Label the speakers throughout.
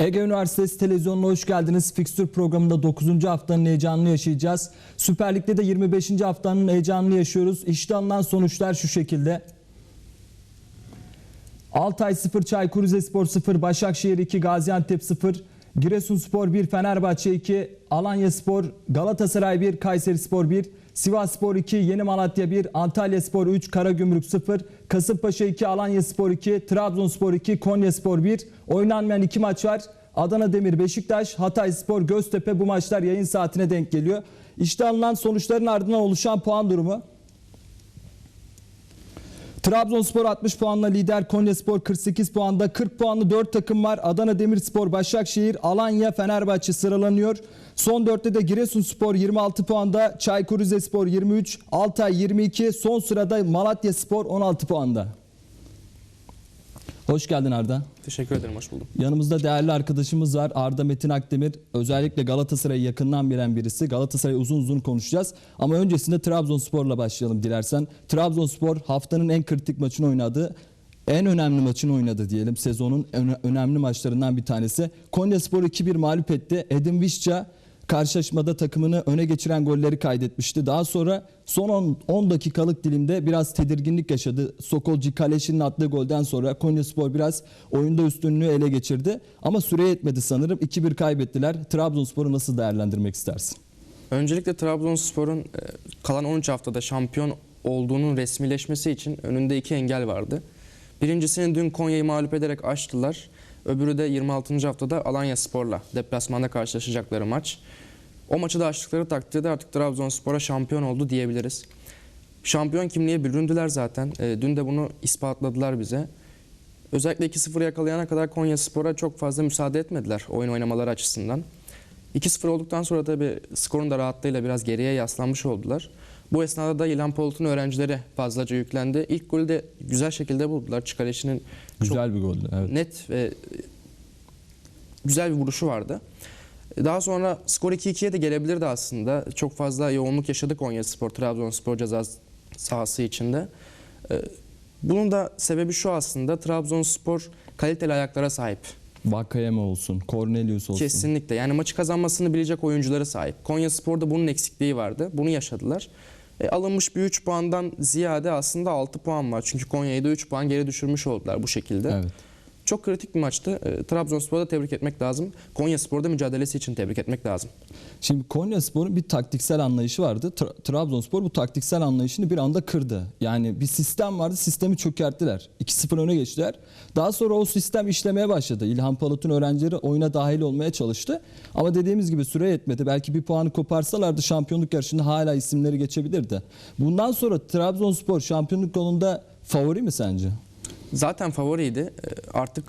Speaker 1: Ege Üniversitesi televizyonuna hoş geldiniz. Fikstür programında 9. haftanın heyecanını yaşayacağız. Süper Lig'de de 25. haftanın heyecanını yaşıyoruz. İşte alınan sonuçlar şu şekilde. Altay 0, Çaykur Rizespor 0, Başakşehir 2, Gaziantep 0, Giresunspor 1, Fenerbahçe 2, Alanyaspor, Galatasaray 1, Kayserispor 1, Sivasspor 2, Yeni Malatya 1, Antalyaspor 3, Karagümrük 0, Kasımpaşa 2, Alanyaspor 2, Trabzonspor 2, Konyaspor 1. Oynanmayan 2 maç var. Adana Demir, Beşiktaş, Hatayspor, Göztepe bu maçlar yayın saatine denk geliyor. İşte alınan sonuçların ardından oluşan puan durumu. Trabzonspor 60 puanla lider, Konyaspor 48 puanda. 40 puanlı 4 takım var. Adana Demirspor, Başakşehir, Alanya, Fenerbahçe sıralanıyor. Son 4'te de Giresunspor 26 puanda, Çaykur Rizespor 23, Altay 22, son sırada Malatya Spor 16 puanda. Hoş geldin Arda.
Speaker 2: Teşekkür ederim, hoş buldum.
Speaker 1: Yanımızda değerli arkadaşımız var. Arda Metin Akdemir. Özellikle Galatasaray'ı yakından bilen birisi. Galatasaray'ı uzun uzun konuşacağız. Ama öncesinde Trabzonspor'la başlayalım dilersen. Trabzonspor haftanın en kritik maçını oynadı. En önemli maçını oynadı diyelim. Sezonun öne- önemli maçlarından bir tanesi. Konyaspor 2-1 mağlup etti. Edin Visca karşılaşmada takımını öne geçiren golleri kaydetmişti. Daha sonra son 10, 10 dakikalık dilimde biraz tedirginlik yaşadı. Sokolci Kaleşi'nin attığı golden sonra Konyaspor biraz oyunda üstünlüğü ele geçirdi. Ama süre yetmedi sanırım. 2-1 kaybettiler. Trabzonspor'u nasıl değerlendirmek istersin?
Speaker 2: Öncelikle Trabzonspor'un e, kalan 13 haftada şampiyon olduğunun resmileşmesi için önünde iki engel vardı. Birincisini dün Konya'yı mağlup ederek açtılar. Öbürü de 26. haftada Alanya Spor'la deplasmanda karşılaşacakları maç. O maçı da açtıkları takdirde artık Trabzonspor'a şampiyon oldu diyebiliriz. Şampiyon kimliğe büründüler zaten. E, Dün de bunu ispatladılar bize. Özellikle 2-0 yakalayana kadar Konya Spor'a çok fazla müsaade etmediler oyun oynamaları açısından. 2-0 olduktan sonra tabii skorun da rahatlığıyla biraz geriye yaslanmış oldular. Bu esnada da İlhan Polat'ın öğrencileri fazlaca yüklendi. İlk golü de güzel şekilde buldular. Çıkarışının çok
Speaker 1: Güzel bir goldü. Evet.
Speaker 2: net ve güzel bir vuruşu vardı. Daha sonra skor 2-2'ye de gelebilirdi aslında. Çok fazla yoğunluk yaşadı Konyaspor, Trabzonspor ceza sahası içinde. Ee, Bunun da sebebi şu aslında Trabzonspor kaliteli ayaklara sahip.
Speaker 1: Vakayeme olsun, Cornelius olsun.
Speaker 2: Kesinlikle. Yani maçı kazanmasını bilecek oyunculara sahip. Konya Spor'da bunun eksikliği vardı. Bunu yaşadılar. E, alınmış bir 3 puandan ziyade aslında 6 puan var. Çünkü Konya'yı da 3 puan geri düşürmüş oldular bu şekilde.
Speaker 1: Evet.
Speaker 2: Çok kritik bir maçtı. E, Trabzonspor'da tebrik etmek lazım. Konya Spor'da mücadelesi için tebrik etmek lazım.
Speaker 1: Şimdi Konyaspor'un bir taktiksel anlayışı vardı. Tra- Trabzonspor bu taktiksel anlayışını bir anda kırdı. Yani bir sistem vardı, sistemi çökerttiler. 2-0 öne geçtiler. Daha sonra o sistem işlemeye başladı. İlhan Palat'ın öğrencileri oyuna dahil olmaya çalıştı. Ama dediğimiz gibi süre yetmedi. Belki bir puanı koparsalardı şampiyonluk yarışında hala isimleri geçebilirdi. Bundan sonra Trabzonspor şampiyonluk yolunda favori mi sence?
Speaker 2: Zaten favoriydi. E, Artık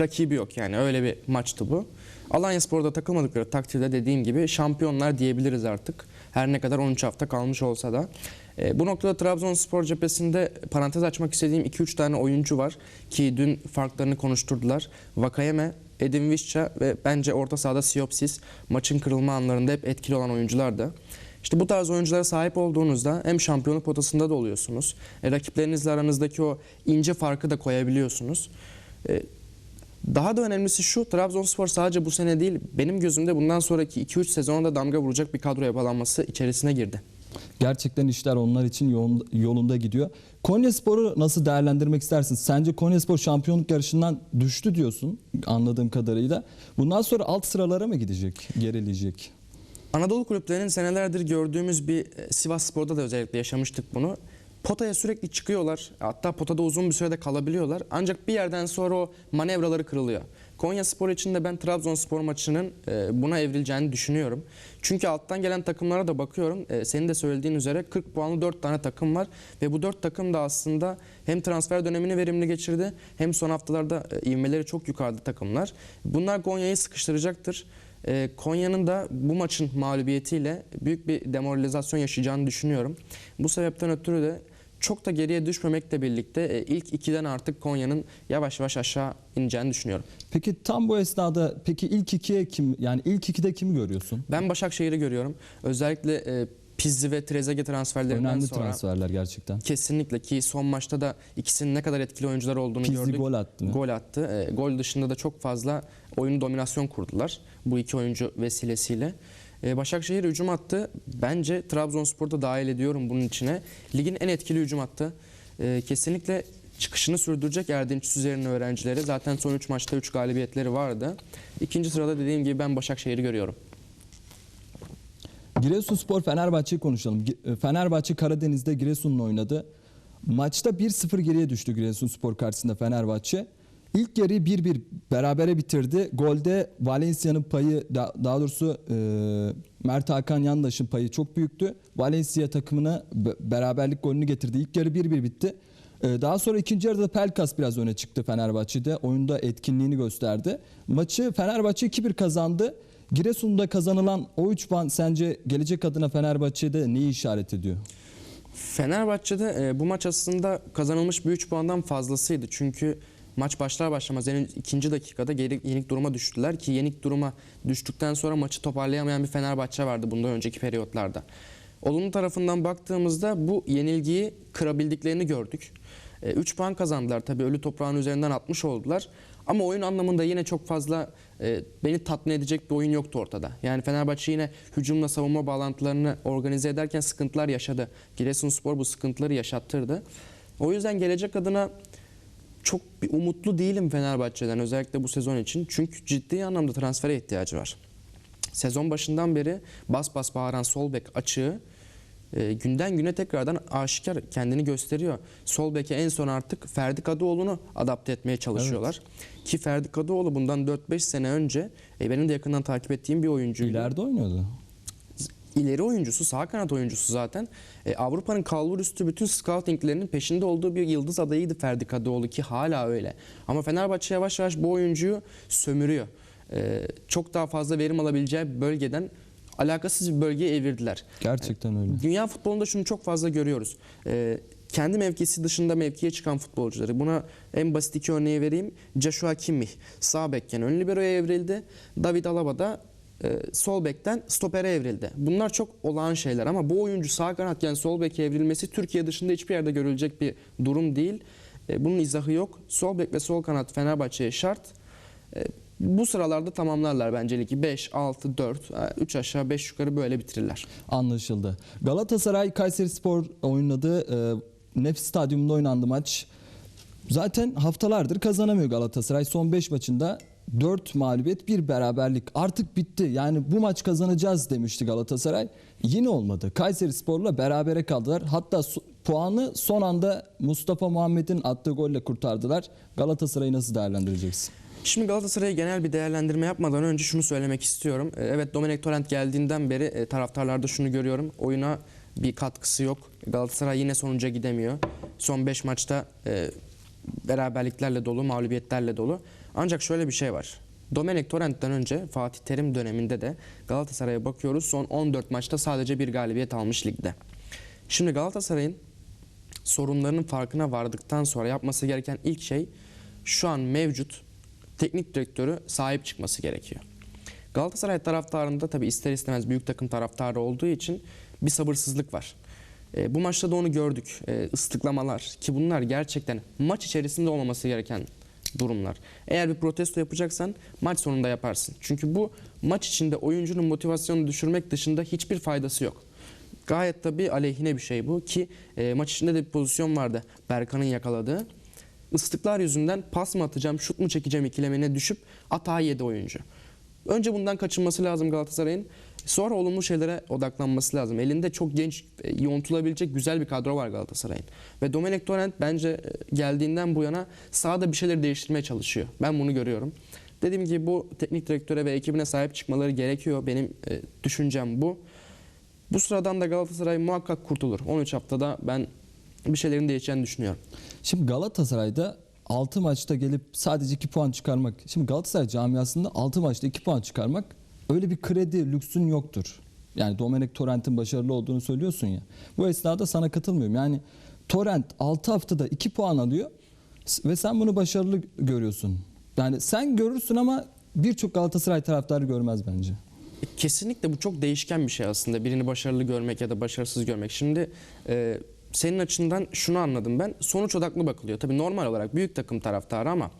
Speaker 2: rakibi yok yani öyle bir maçtı bu. Alanya Spor'da takılmadıkları takdirde dediğim gibi şampiyonlar diyebiliriz artık. Her ne kadar 13 hafta kalmış olsa da. E, bu noktada Trabzonspor cephesinde parantez açmak istediğim 2-3 tane oyuncu var ki dün farklarını konuşturdular. Vakayeme, Edin Visca ve bence orta sahada Siopsis maçın kırılma anlarında hep etkili olan oyunculardı. İşte bu tarz oyunculara sahip olduğunuzda hem şampiyonluk potasında da oluyorsunuz. E, rakiplerinizle aranızdaki o ince farkı da koyabiliyorsunuz. E, daha da önemlisi şu, Trabzonspor sadece bu sene değil, benim gözümde bundan sonraki 2-3 sezona da damga vuracak bir kadro yapılanması içerisine girdi.
Speaker 1: Gerçekten işler onlar için yolunda gidiyor. Konyaspor'u nasıl değerlendirmek istersin? Sence Konyaspor şampiyonluk yarışından düştü diyorsun anladığım kadarıyla. Bundan sonra alt sıralara mı gidecek, gerileyecek?
Speaker 2: Anadolu kulüplerinin senelerdir gördüğümüz bir e, Sivas Spor'da da özellikle yaşamıştık bunu. Potaya sürekli çıkıyorlar. Hatta potada uzun bir sürede kalabiliyorlar. Ancak bir yerden sonra o manevraları kırılıyor. Konya Spor için de ben Trabzonspor maçının e, buna evrileceğini düşünüyorum. Çünkü alttan gelen takımlara da bakıyorum. E, Senin de söylediğin üzere 40 puanlı 4 tane takım var. Ve bu 4 takım da aslında hem transfer dönemini verimli geçirdi hem son haftalarda ivmeleri çok yukarıda takımlar. Bunlar Konya'yı sıkıştıracaktır. E, Konya'nın da bu maçın mağlubiyetiyle büyük bir demoralizasyon yaşayacağını düşünüyorum. Bu sebepten ötürü de çok da geriye düşmemekle birlikte e, ilk ikiden artık Konya'nın yavaş yavaş aşağı ineceğini düşünüyorum.
Speaker 1: Peki tam bu esnada peki ilk ikiye kim yani ilk ikide kimi görüyorsun?
Speaker 2: Ben Başakşehir'i görüyorum. Özellikle e, Pizzi ve Trezeguet transferlerinden
Speaker 1: Önemli
Speaker 2: sonra
Speaker 1: transferler gerçekten.
Speaker 2: kesinlikle ki son maçta da ikisinin ne kadar etkili oyuncular olduğunu
Speaker 1: Pizzi
Speaker 2: gördük.
Speaker 1: gol attı mı?
Speaker 2: Gol attı. E, gol dışında da çok fazla oyunu dominasyon kurdular bu iki oyuncu vesilesiyle. E, Başakşehir hücum attı. Bence Trabzonspor'da dahil ediyorum bunun içine. Ligin en etkili hücum attı. E, kesinlikle çıkışını sürdürecek Erdinç Süzer'in öğrencileri. Zaten son 3 maçta 3 galibiyetleri vardı. İkinci sırada dediğim gibi ben Başakşehir'i görüyorum.
Speaker 1: Giresunspor Fenerbahçe'yi konuşalım. E, Fenerbahçe Karadeniz'de Giresun'la oynadı. Maçta 1-0 geriye düştü Giresunspor karşısında Fenerbahçe. İlk yarıyı 1-1 berabere bitirdi. Golde Valencia'nın payı da- daha doğrusu e, Mert Hakan Yandaş'ın payı çok büyüktü. Valencia takımına be- beraberlik golünü getirdi. İlk yarı 1-1 bitti. E, daha sonra ikinci yarıda Pelkas biraz öne çıktı Fenerbahçe'de. Oyunda etkinliğini gösterdi. Maçı Fenerbahçe 2-1 kazandı. Giresun'da kazanılan o 3 puan sence gelecek adına Fenerbahçe'de neyi işaret ediyor?
Speaker 2: Fenerbahçe'de e, bu maç aslında kazanılmış bir 3 puandan fazlasıydı. Çünkü maç başlar başlamaz yani ikinci dakikada yenik duruma düştüler ki yenik duruma düştükten sonra maçı toparlayamayan bir Fenerbahçe vardı bundan önceki periyotlarda. Olumlu tarafından baktığımızda bu yenilgiyi kırabildiklerini gördük. 3 puan kazandılar tabii ölü toprağın üzerinden atmış oldular. Ama oyun anlamında yine çok fazla e, beni tatmin edecek bir oyun yoktu ortada. Yani Fenerbahçe yine hücumla savunma bağlantılarını organize ederken sıkıntılar yaşadı. Giresunspor bu sıkıntıları yaşattırdı. O yüzden gelecek adına çok bir umutlu değilim Fenerbahçe'den özellikle bu sezon için. Çünkü ciddi anlamda transfere ihtiyacı var. Sezon başından beri bas bas bağıran sol bek açığı e, günden güne tekrardan aşikar kendini gösteriyor. Sol beke en son artık Ferdi Kadıoğlu'nu adapte etmeye çalışıyorlar. Ki Ferdi Kadıoğlu bundan 4-5 sene önce e, benim de yakından takip ettiğim bir oyuncuydu.
Speaker 1: İleride oynuyordu.
Speaker 2: İleri oyuncusu, sağ kanat oyuncusu zaten. E, Avrupa'nın kalbur üstü bütün scoutinglerinin peşinde olduğu bir yıldız adayıydı Ferdi Kadıoğlu ki hala öyle. Ama Fenerbahçe yavaş yavaş bu oyuncuyu sömürüyor. E, çok daha fazla verim alabileceği bölgeden alakasız bir bölgeye evirdiler.
Speaker 1: Gerçekten öyle.
Speaker 2: Dünya futbolunda şunu çok fazla görüyoruz. Ee, kendi mevkisi dışında mevkiye çıkan futbolcuları. Buna en basit iki örneği vereyim. Joshua Kimmich sağ bekken ön liberoya evrildi. David Alaba da e, sol bekten stopere evrildi. Bunlar çok olağan şeyler ama bu oyuncu sağ kanatken sol beke evrilmesi Türkiye dışında hiçbir yerde görülecek bir durum değil. E, bunun izahı yok. Sol bek ve sol kanat Fenerbahçe'ye şart. E, bu sıralarda tamamlarlar bence ligi. 5, 6, 4, 3 aşağı 5 yukarı böyle bitirirler.
Speaker 1: Anlaşıldı. Galatasaray Kayserispor oynadı. Ee, Nefis Stadyumunda oynandı maç. Zaten haftalardır kazanamıyor Galatasaray. Son 5 maçında 4 mağlubiyet, 1 beraberlik. Artık bitti. Yani bu maç kazanacağız demişti Galatasaray. Yine olmadı. Kayserispor'la berabere kaldılar. Hatta puanı son anda Mustafa Muhammed'in attığı golle kurtardılar. Galatasaray'ı nasıl değerlendireceksin?
Speaker 2: Şimdi Galatasaray'a genel bir değerlendirme yapmadan önce şunu söylemek istiyorum. Ee, Evet Domenek Torrent geldiğinden beri e, taraftarlarda şunu görüyorum. Oyuna bir katkısı yok. Galatasaray yine sonuca gidemiyor. Son 5 maçta e, beraberliklerle dolu, mağlubiyetlerle dolu. Ancak şöyle bir şey var. Domenek Torrent'ten önce Fatih Terim döneminde de Galatasaray'a bakıyoruz. Son 14 maçta sadece bir galibiyet almış ligde. Şimdi Galatasaray'ın sorunlarının farkına vardıktan sonra yapması gereken ilk şey şu an mevcut teknik direktörü sahip çıkması gerekiyor. Galatasaray taraftarında tabi ister istemez büyük takım taraftarı olduğu için bir sabırsızlık var. E, bu maçta da onu gördük. E, ıslıklamalar ki bunlar gerçekten maç içerisinde olmaması gereken durumlar. Eğer bir protesto yapacaksan maç sonunda yaparsın. Çünkü bu maç içinde oyuncunun motivasyonunu düşürmek dışında hiçbir faydası yok. Gayet tabii aleyhine bir şey bu ki e, maç içinde de bir pozisyon vardı Berkan'ın yakaladığı. Islıklar yüzünden pas mı atacağım, şut mu çekeceğim ikilemine düşüp atağa yedi oyuncu. Önce bundan kaçınması lazım Galatasaray'ın. Sonra olumlu şeylere odaklanması lazım. Elinde çok genç, e, yontulabilecek güzel bir kadro var Galatasaray'ın. Ve Domenech Torrent bence e, geldiğinden bu yana sahada bir şeyler değiştirmeye çalışıyor. Ben bunu görüyorum. Dediğim gibi bu teknik direktöre ve ekibine sahip çıkmaları gerekiyor. Benim e, düşüncem bu. Bu sıradan da Galatasaray muhakkak kurtulur. 13 haftada ben bir şeylerin değişeceğini düşünüyorum.
Speaker 1: Şimdi Galatasaray'da 6 maçta gelip sadece 2 puan çıkarmak. Şimdi Galatasaray camiasında 6 maçta 2 puan çıkarmak öyle bir kredi lüksün yoktur. Yani Domenek Torrent'in başarılı olduğunu söylüyorsun ya. Bu esnada sana katılmıyorum. Yani Torrent 6 haftada 2 puan alıyor ve sen bunu başarılı görüyorsun. Yani sen görürsün ama birçok Galatasaray taraftarı görmez bence.
Speaker 2: Kesinlikle bu çok değişken bir şey aslında. Birini başarılı görmek ya da başarısız görmek. Şimdi e, senin açından şunu anladım ben. Sonuç odaklı bakılıyor. Tabii normal olarak büyük takım taraftarı ama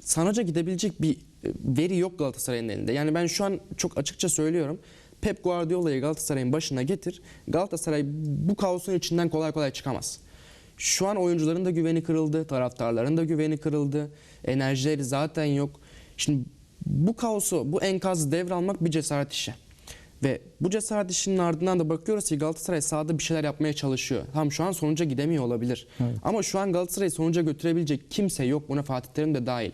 Speaker 2: sanaca gidebilecek bir e, veri yok Galatasaray'ın elinde. Yani ben şu an çok açıkça söylüyorum. Pep Guardiola'yı Galatasaray'ın başına getir. Galatasaray bu kaosun içinden kolay kolay çıkamaz. Şu an oyuncuların da güveni kırıldı, taraftarların da güveni kırıldı. Enerjileri zaten yok. Şimdi bu kaosu, bu enkazı devralmak bir cesaret işi. Ve bu cesaret işinin ardından da bakıyoruz ki Galatasaray sahada bir şeyler yapmaya çalışıyor. Tam şu an sonuca gidemiyor olabilir.
Speaker 1: Evet.
Speaker 2: Ama şu an Galatasaray'ı sonuca götürebilecek kimse yok. Buna Fatih Terim de dahil.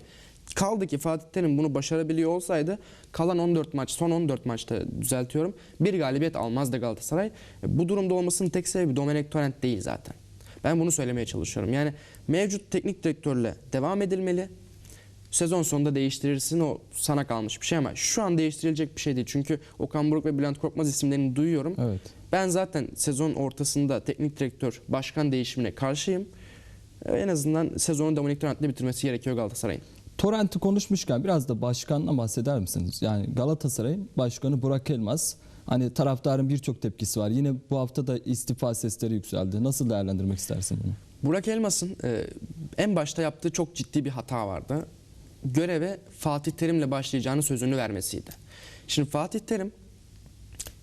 Speaker 2: Kaldı ki Fatih Terim bunu başarabiliyor olsaydı kalan 14 maç, son 14 maçta düzeltiyorum. Bir galibiyet almazdı Galatasaray. Bu durumda olmasının tek sebebi Domenech Torrent değil zaten. Ben bunu söylemeye çalışıyorum. Yani mevcut teknik direktörle devam edilmeli. Sezon sonunda değiştirirsin o sana kalmış bir şey ama şu an değiştirilecek bir şey değil. Çünkü Okan Buruk ve Bülent Korkmaz isimlerini duyuyorum.
Speaker 1: Evet.
Speaker 2: Ben zaten sezon ortasında teknik direktör, başkan değişimine karşıyım. En azından sezonu Dominik Torrent'le bitirmesi gerekiyor Galatasaray'ın.
Speaker 1: Torrent'i konuşmuşken biraz da başkanla bahseder misiniz? Yani Galatasaray'ın başkanı Burak Elmas. Hani taraftarın birçok tepkisi var. Yine bu hafta da istifa sesleri yükseldi. Nasıl değerlendirmek istersin bunu?
Speaker 2: Burak Elmas'ın e, en başta yaptığı çok ciddi bir hata vardı. Göreve Fatih Terim'le başlayacağını sözünü vermesiydi. Şimdi Fatih Terim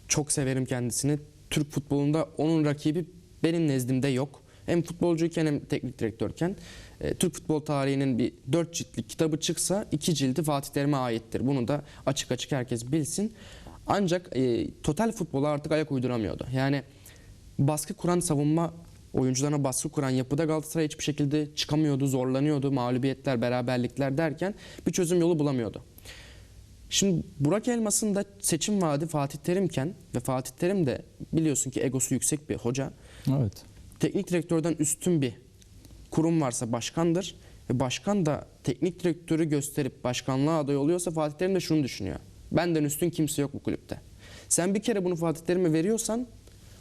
Speaker 2: çok severim kendisini. Türk futbolunda onun rakibi benim nezdimde yok. Hem futbolcuyken hem teknik direktörken e, Türk futbol tarihinin bir dört ciltlik kitabı çıksa iki cildi Fatih Terim'e aittir. Bunu da açık açık herkes bilsin. Ancak e, total futbola artık ayak uyduramıyordu. Yani baskı kuran savunma oyuncularına baskı kuran yapıda Galatasaray hiçbir şekilde çıkamıyordu, zorlanıyordu. Mağlubiyetler, beraberlikler derken bir çözüm yolu bulamıyordu. Şimdi Burak Elmas'ın da seçim vaadi Fatih Terim'ken ve Fatih Terim de biliyorsun ki egosu yüksek bir hoca.
Speaker 1: Evet.
Speaker 2: Teknik direktörden üstün bir kurum varsa başkandır. Ve başkan da teknik direktörü gösterip başkanlığa aday oluyorsa Fatih Terim de şunu düşünüyor. Benden üstün kimse yok bu kulüpte. Sen bir kere bunu Fatih Terim'e veriyorsan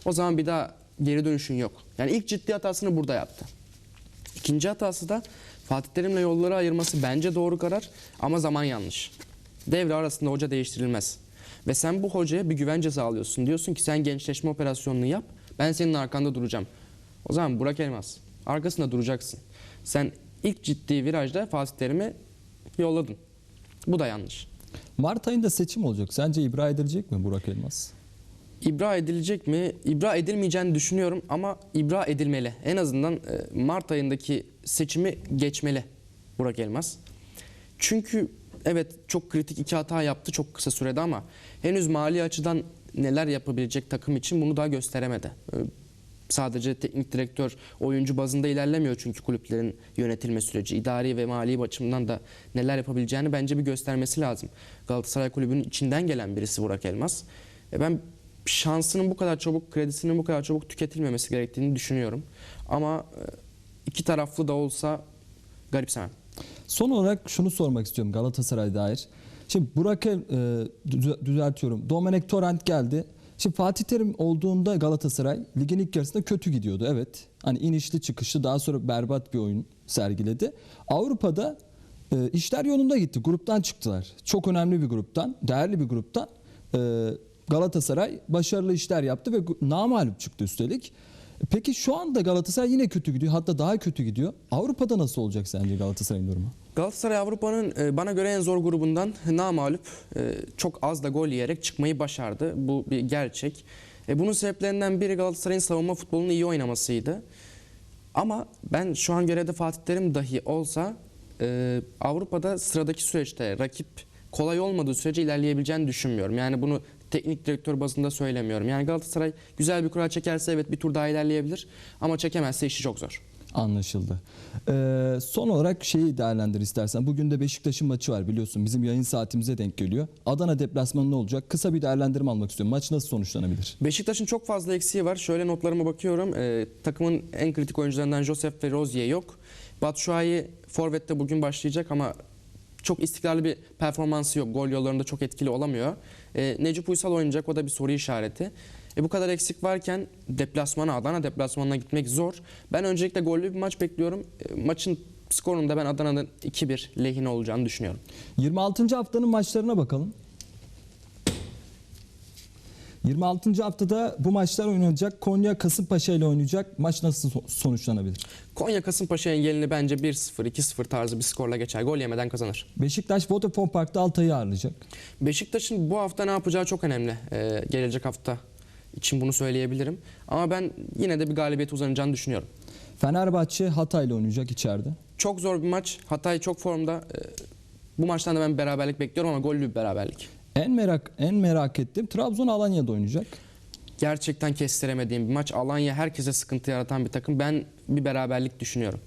Speaker 2: o zaman bir daha geri dönüşün yok. Yani ilk ciddi hatasını burada yaptı. İkinci hatası da Fatih Terim'le yolları ayırması bence doğru karar ama zaman yanlış. Devre arasında hoca değiştirilmez. Ve sen bu hocaya bir güvence sağlıyorsun. Diyorsun ki sen gençleşme operasyonunu yap. Ben senin arkanda duracağım. O zaman Burak Elmas. Arkasında duracaksın. Sen ilk ciddi virajda Fatih Terim'i yolladın. Bu da yanlış.
Speaker 1: Mart ayında seçim olacak. Sence ibra edilecek mi Burak Elmas?
Speaker 2: İbra edilecek mi? İbra edilmeyeceğini düşünüyorum ama ibra edilmeli. En azından e, Mart ayındaki seçimi geçmeli Burak Elmas. Çünkü evet çok kritik iki hata yaptı çok kısa sürede ama henüz mali açıdan neler yapabilecek takım için bunu daha gösteremedi. E, Sadece teknik direktör oyuncu bazında ilerlemiyor çünkü kulüplerin yönetilme süreci. idari ve mali açımdan da neler yapabileceğini bence bir göstermesi lazım. Galatasaray Kulübü'nün içinden gelen birisi Burak Elmas. E ben şansının bu kadar çabuk, kredisinin bu kadar çabuk tüketilmemesi gerektiğini düşünüyorum. Ama e, iki taraflı da olsa garipsemem.
Speaker 1: Son olarak şunu sormak istiyorum Galatasaray dair. Şimdi Burak El, e, düze- düzeltiyorum. Domenech Torrent geldi. Şimdi Fatih Terim olduğunda Galatasaray ligin ilk yarısında kötü gidiyordu. Evet. Hani inişli çıkışlı daha sonra berbat bir oyun sergiledi. Avrupa'da e, işler yolunda gitti. Gruptan çıktılar. Çok önemli bir gruptan, değerli bir gruptan. e, Galatasaray başarılı işler yaptı ve namağlup çıktı üstelik. Peki şu anda Galatasaray yine kötü gidiyor. Hatta daha kötü gidiyor. Avrupa'da nasıl olacak sence Galatasaray'ın durumu?
Speaker 2: Galatasaray Avrupa'nın e, bana göre en zor grubundan namağlup e, çok az da gol yiyerek çıkmayı başardı. Bu bir gerçek. E, Bunun sebeplerinden biri Galatasaray'ın savunma futbolunu iyi oynamasıydı. Ama ben şu an görevde Fatih Terim dahi olsa Avrupa'da sıradaki süreçte rakip kolay olmadığı sürece ilerleyebileceğini düşünmüyorum. Yani bunu teknik direktör bazında söylemiyorum. Yani Galatasaray güzel bir kura çekerse evet bir tur daha ilerleyebilir. Ama çekemezse işi çok zor.
Speaker 1: Anlaşıldı. Ee, son olarak şeyi değerlendir istersen. Bugün de Beşiktaş'ın maçı var biliyorsun. Bizim yayın saatimize denk geliyor. Adana deplasmanı ne olacak? Kısa bir değerlendirme almak istiyorum. Maç nasıl sonuçlanabilir?
Speaker 2: Beşiktaş'ın çok fazla eksiği var. Şöyle notlarıma bakıyorum. Ee, takımın en kritik oyuncularından Josef ve Rozier yok. Batshuayi Forvet'te bugün başlayacak ama çok istikrarlı bir performansı yok. Gol yollarında çok etkili olamıyor. Ee, Necip Uysal oynayacak. O da bir soru işareti. E, bu kadar eksik varken deplasmana, Adana deplasmanına gitmek zor. Ben öncelikle gollü bir maç bekliyorum. E, maçın skorunun da ben Adana'nın 2-1 lehine olacağını düşünüyorum.
Speaker 1: 26. haftanın maçlarına bakalım. 26. haftada bu maçlar oynanacak. Konya Kasımpaşa ile oynayacak. Maç nasıl so- sonuçlanabilir?
Speaker 2: Konya Kasımpaşa engelini bence 1-0, 2-0 tarzı bir skorla geçer. Gol yemeden kazanır.
Speaker 1: Beşiktaş Vodafone Park'ta Altay'ı ağırlayacak.
Speaker 2: Beşiktaş'ın bu hafta ne yapacağı çok önemli. Ee, gelecek hafta için bunu söyleyebilirim. Ama ben yine de bir galibiyet uzanacağını düşünüyorum.
Speaker 1: Fenerbahçe Hatay ile oynayacak içeride.
Speaker 2: Çok zor bir maç. Hatay çok formda. Ee, bu maçtan da ben beraberlik bekliyorum ama gollü bir beraberlik.
Speaker 1: En merak en merak ettiğim Trabzon Alanya'da oynayacak.
Speaker 2: Gerçekten kestiremediğim bir maç. Alanya herkese sıkıntı yaratan bir takım. Ben bir beraberlik düşünüyorum.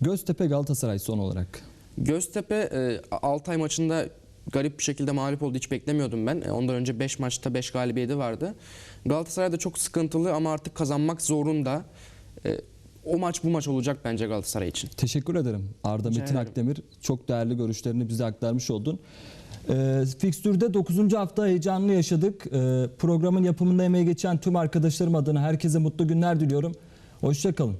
Speaker 1: Göztepe Galatasaray son olarak.
Speaker 2: Göztepe e, Altay maçında garip bir şekilde mağlup oldu. Hiç beklemiyordum ben. E, Ondan önce 5 maçta 5 galibiyeti vardı. Galatasaray da çok sıkıntılı ama artık kazanmak zorunda. E, O maç bu maç olacak bence Galatasaray için.
Speaker 1: Teşekkür ederim. Arda
Speaker 2: Rica
Speaker 1: Metin
Speaker 2: ederim.
Speaker 1: Akdemir çok değerli görüşlerini bize aktarmış oldun. Ee, Fikstür'de 9. hafta heyecanlı yaşadık. Ee, programın yapımında emeği geçen tüm arkadaşlarım adına herkese mutlu günler diliyorum. Hoşçakalın.